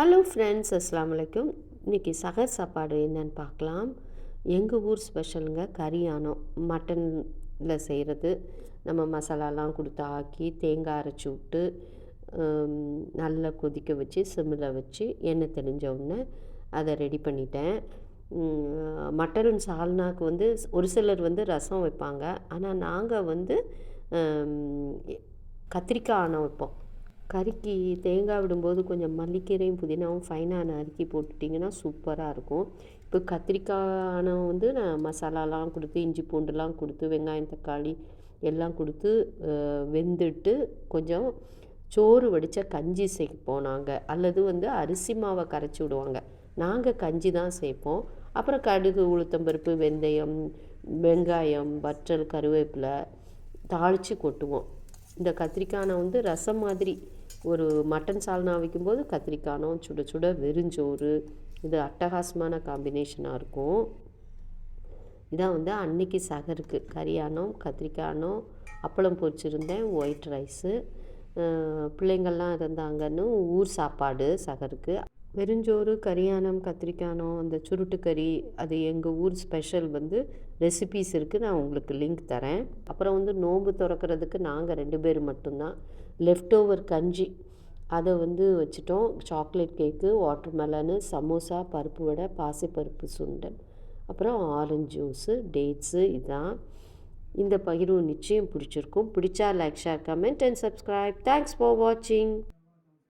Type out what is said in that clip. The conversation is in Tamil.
ஹலோ ஃப்ரெண்ட்ஸ் அஸ்லாம் வலைக்கும் இன்றைக்கி சகர் சாப்பாடு என்னன்னு பார்க்கலாம். எங்கள் ஊர் ஸ்பெஷலுங்க கரியானம் மட்டனில் செய்கிறது நம்ம மசாலாலாம் கொடுத்து ஆக்கி தேங்காய் அரைச்சி விட்டு நல்லா கொதிக்க வச்சு சிம்மில் வச்சு எண்ணெய் தெளிஞ்ச உடனே அதை ரெடி பண்ணிட்டேன். மட்டன் சால்னாக்கு வந்து ஒரு சிலர் வந்து ரசம் வைப்பாங்க. ஆனால் நாங்கள் வந்து கத்திரிக்காய் ஆணம் வைப்போம். கறிக்கு தேங்காய் விடும்போது கொஞ்சம் மல்லிக்கீரையும் புதினாவும் ஃபைனாக நறுக்கி போட்டுட்டிங்கன்னா சூப்பராக இருக்கும். இப்போ கத்திரிக்காய் வந்து நான் மசாலாலாம் கொடுத்து இஞ்சி பூண்டுலாம் கொடுத்து வெங்காயம் தக்காளி எல்லாம் கொடுத்து வெந்துட்டு கொஞ்சம் சோறு வடித்த கஞ்சி சேர்ப்போம் நாங்கள் அல்லது வந்து அரிசி மாவை கரைச்சி விடுவாங்க. நாங்கள் கஞ்சி தான் சேர்ப்போம். அப்புறம் கடுகு உளுத்தம்பருப்பு வெந்தயம் வெங்காயம் வற்றல் கருவேப்பிலை தாளித்து கொட்டுவோம். இந்த கத்திரிக்காயை வந்து ரசம் மாதிரி ஒரு மட்டன் சால்னா வைக்கும்போது கத்திரிக்காயும் சுட சுட வெறிஞ்சோறு இது அட்டகாசமான காம்பினேஷனாக இருக்கும். இதான் வந்து அன்னைக்கு சகருக்கு கரியானம் கத்திரிக்காயும் அப்பளம் பொரிச்சிருந்தேன் ஒயிட் ரைஸு பிள்ளைங்கள்லாம் இருந்தாங்கன்னு ஊர் சாப்பாடு சகருக்கு பெருஞ்சோறு கரியானம் கத்திரிக்கானம் அந்த சுருட்டு கறி அது எங்கள் ஊர் ஸ்பெஷல் வந்து ரெசிபீஸ் இருக்குது நான் உங்களுக்கு லிங்க் தரேன். அப்புறம் வந்து நோன்பு திறக்கிறதுக்கு நாங்கள் ரெண்டு பேர் மட்டும்தான். லெஃப்ட் ஓவர் கஞ்சி. அதை வந்து வச்சுட்டோம். Chocolate cake watermelon samosa பருப்பு வடை பாசிப்பருப்பு சுண்டல். அப்புறம் ஆரஞ்சு ஜூஸு டேட்ஸு இதான். இந்த பகிர்வு நிச்சயம் பிடிச்சிருக்கும். பிடிச்சா like share comment and subscribe thanks for வாட்சிங்